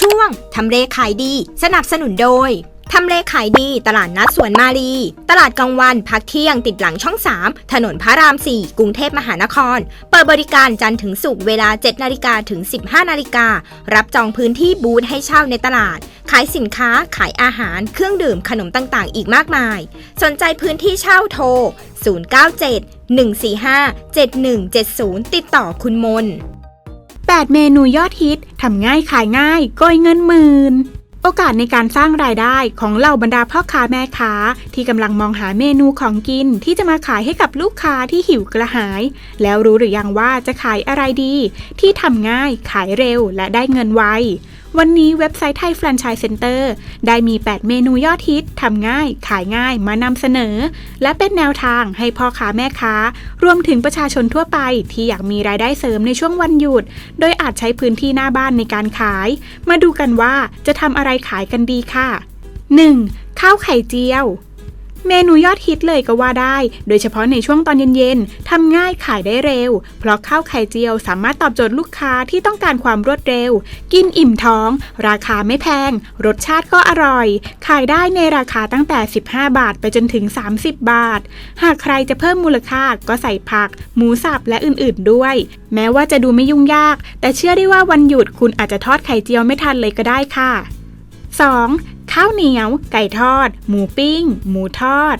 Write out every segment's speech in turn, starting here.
ช่วงทำเลขายดี สนับสนุนโดยทำเลขายดีตลาดนัดสวนมารีตลาดกลางวันพักเที่ยงติดหลังช่อง 3 ถนนพระราม 4 กรุงเทพมหานคร เปิดบริการจันทร์ถึงศุกร์เวลา 7 นาฬิกาถึง 15 นาฬิกา รับจองพื้นที่บูธให้เช่าในตลาด ขายสินค้า ขายอาหาร เครื่องดื่มขนมต่างๆ อีกมากมาย สนใจพื้นที่เช่าโทร 097 145 7170 ติดต่อคุณมน 8 เมนูยอดฮิต ทำง่ายขายง่ายโกยเงินหมื่น โอกาสในการสร้างรายได้ของเหล่าบรรดาพ่อค้าแม่ค้า ที่กำลังมองหาเมนูของกินที่จะมาขายให้กับลูกค้าที่หิวกระหาย แล้วรู้หรือยังว่าจะขายอะไรดี ที่ทำง่ายขายเร็วและได้เงินไว วันนี้เว็บไซต์ไทยแฟรนไชส์เซ็นเตอร์ได้มี 8 เมนูยอดฮิตทำง่าย ขายง่ายมานำเสนอ และเป็นแนวทางให้พ่อค้าแม่ค้า รวมถึงประชาชนทั่วไปที่อยากมีรายได้เสริมในช่วงวันหยุด โดยอาจใช้พื้นที่หน้าบ้านในการขาย มาดูกันว่าจะทำอะไรขายกันดีค่ะ 1. ข้าวไข่เจียว เมนูยอดฮิตเลยก็ว่าได้ โดยเฉพาะในช่วงตอนเย็นๆ ทำง่ายขายได้เร็ว เพราะข้าวไข่เจียวสามารถตอบโจทย์ลูกค้าที่ต้องการความรวดเร็ว กินอิ่มท้อง ราคาไม่แพง รสชาติก็อร่อย ขายได้ในราคาตั้งแต่ 15 บาทไปจนถึง 30 บาท หากใครจะเพิ่มมูลค่าก็ใส่ผัก หมูสับและอื่นๆด้วย แม้ว่าจะดูไม่ยุ่งยาก แต่เชื่อได้ว่าวันหยุดคุณอาจจะทอดไข่เจียวไม่ทันเลยก็ได้ค่ะ 2. ข้าวเหนียว ไก่ทอด หมูปิ้ง หมูทอด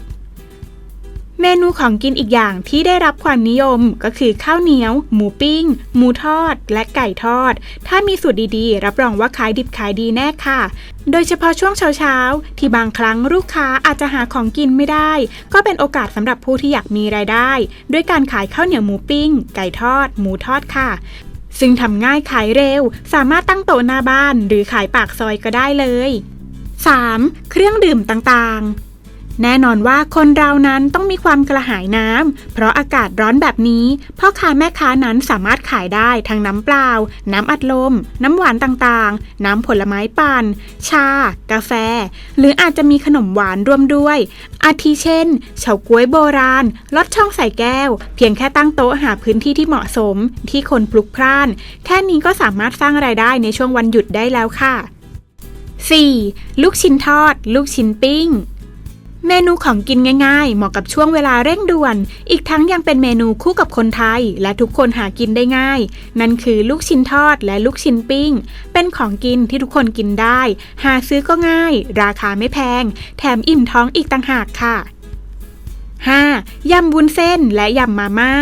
เมนูของกินอีกอย่างที่ได้รับความนิยมก็คือข้าวเหนียว หมูปิ้ง หมูทอด และไก่ทอด ถ้ามีสูตรดีๆ รับรองว่าขายดิบขายดีแน่ค่ะ โดยเฉพาะช่วงเช้าๆ ที่บางครั้งลูกค้าอาจจะหาของกินไม่ได้ ก็เป็นโอกาสสำหรับผู้ที่อยากมีรายได้ ด้วยการขายข้าวเหนียวหมูปิ้ง ไก่ทอด หมูทอดค่ะซึ่งทำง่ายขายเร็ว สามารถตั้งโต๊ะหน้าบ้านหรือขายปากซอยก็ได้เลย 3. เครื่องดื่มต่างๆ แน่นอนว่าคนเรานั้นต้องมีความกระหายน้ำ เพราะอากาศร้อนแบบนี้พ่อค้าแม่ค้านั้นสามารถขายได้ทั้งน้ำเปล่า น้ำอัดลม น้ำหวานต่างๆ น้ำผลไม้ปั่น ชา กาแฟ หรืออาจจะมีขนมหวานร่วมด้วย อาทิเช่น เฉาก๊วยโบราณ ลดช่องใส่แก้ว เพียงแค่ตั้งโต๊ะหาพื้นที่ที่เหมาะสม ที่คนพลุกพล่าน แค่นี้ก็สามารถสร้างรายได้ในช่วงวันหยุดได้แล้วค่ะ 4. ลูกชิ้นทอด ลูกชิ้นปิ้ง เมนูของกินง่ายๆ เหมาะกับช่วงเวลาเร่งด่วน อีกทั้งยังเป็นเมนูคู่กับคนไทย และทุกคนหากินได้ง่าย นั่นคือลูกชิ้นทอดและลูกชิ้นปิ้ง เป็นของกินที่ทุกคนกินได้ หาซื้อก็ง่าย ราคาไม่แพง แถมอิ่มท้องอีกต่างหากค่ะ 5. ยำวุ้นเส้นและยำมาม่า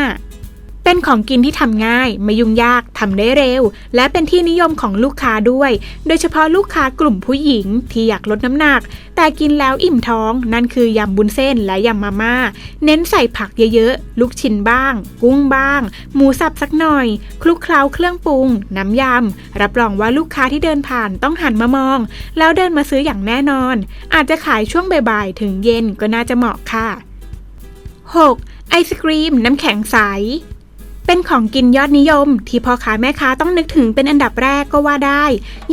เป็นของกินที่ทำง่าย ไม่ยุ่งยากทำได้เร็ว และเป็นที่นิยมของลูกค้าด้วย โดยเฉพาะลูกค้ากลุ่มผู้หญิงที่อยากลดน้ำหนัก แต่กินแล้วอิ่มท้อง นั่นคือยำบุญเส้นและยำมาม่า เน้นใส่ผักเยอะๆ ลูกชิ้นบ้าง กุ้งบ้าง หมูสับสักหน่อย คลุกเคล้าเครื่องปรุง น้ำยำ รับรองว่าลูกค้าที่เดินผ่านต้องหันมามอง แล้วเดินมาซื้ออย่างแน่นอน อาจจะขายช่วงบ่ายๆถึงเย็นก็น่าจะเหมาะค่ะ 6. ไอศครีมน้ำแข็งใส เป็นของกินยอดนิยม ที่พ่อค้าแม่ค้าต้องนึกถึงเป็นอันดับแรกก็ว่าได้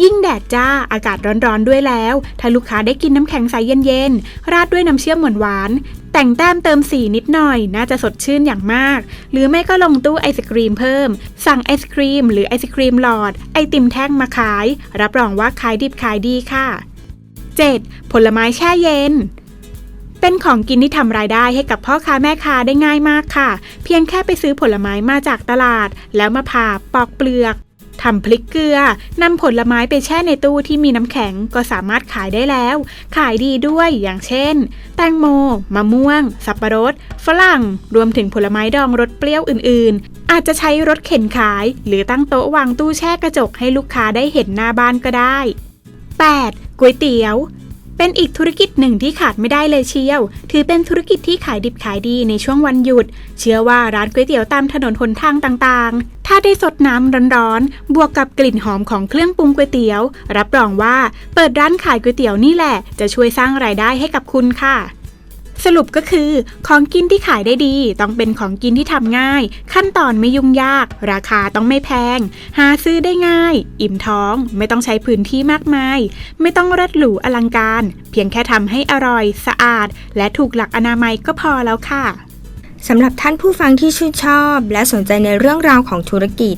ยิ่งแดดจ้าอากาศร้อนๆด้วยแล้ว ถ้าลูกค้าได้กินน้ำแข็งใสเย็นๆ ราดด้วยน้ำเชื่อมหวานๆแต่งแต้มเติมสีนิดหน่อย น่าจะสดชื่นอย่างมาก หรือไม่ก็ลงตู้ไอศครีมเพิ่ม สั่งไอศครีม หรือไอศครีมหลอด ไอติมแท่งมาขาย รับรองว่าขายดิบขายดีค่ะ 7. ผลไม้แช่เย็น เป็นของกินที่ทำรายได้ให้กับพ่อค้าแม่ค้าได้ง่ายมากค่ะ เพียงแค่ไปซื้อผลไม้มาจากตลาด แล้วมาผ่าปอกเปลือกทำพริกเกลือนำผลไม้ไปแช่ในตู้ที่มีน้ำแข็งก็สามารถขายได้แล้ว ขายดีด้วยอย่างเช่น แตงโม มะม่วง สับปะรด ฝรั่ง รวมถึงผลไม้ดองรสเปรี้ยวอื่น ๆ อาจจะใช้รถเข็นขาย หรือตั้งโต๊ะวางตู้แช่กระจกให้ลูกค้าได้เห็นหน้าบ้านก็ได้ 8. ก๋วยเตี๋ยว เป็นอีกธุรกิจหนึ่งที่ขาดไม่ได้เลยเชียว ถือเป็นธุรกิจที่ขายดิบขายดีในช่วงวันหยุด เชื่อว่าร้านก๋วยเตี๋ยวตามถนนหนทางต่างๆ ถ้าได้สดน้ำร้อนๆ บวกกับกลิ่นหอมของเครื่องปรุงก๋วยเตี๋ยว รับรองว่าเปิดร้านขายก๋วยเตี๋ยวนี่แหละ จะช่วยสร้างรายได้ให้กับคุณค่ะ สรุปก็คือ ของกินที่ขายได้ดี ต้องเป็นของกินที่ทำง่าย ขั้นตอนไม่ยุ่งยาก ราคาต้องไม่แพง หาซื้อได้ง่าย อิ่มท้อง ไม่ต้องใช้พื้นที่มากมาย ไม่ต้องรัดหรูอลังการ เพียงแค่ทำให้อร่อย สะอาด และถูกหลักอนามัยก็พอแล้วค่ะสำหรับท่านผู้ฟังที่ชื่นชอบ และสนใจในเรื่องราวของธุรกิจ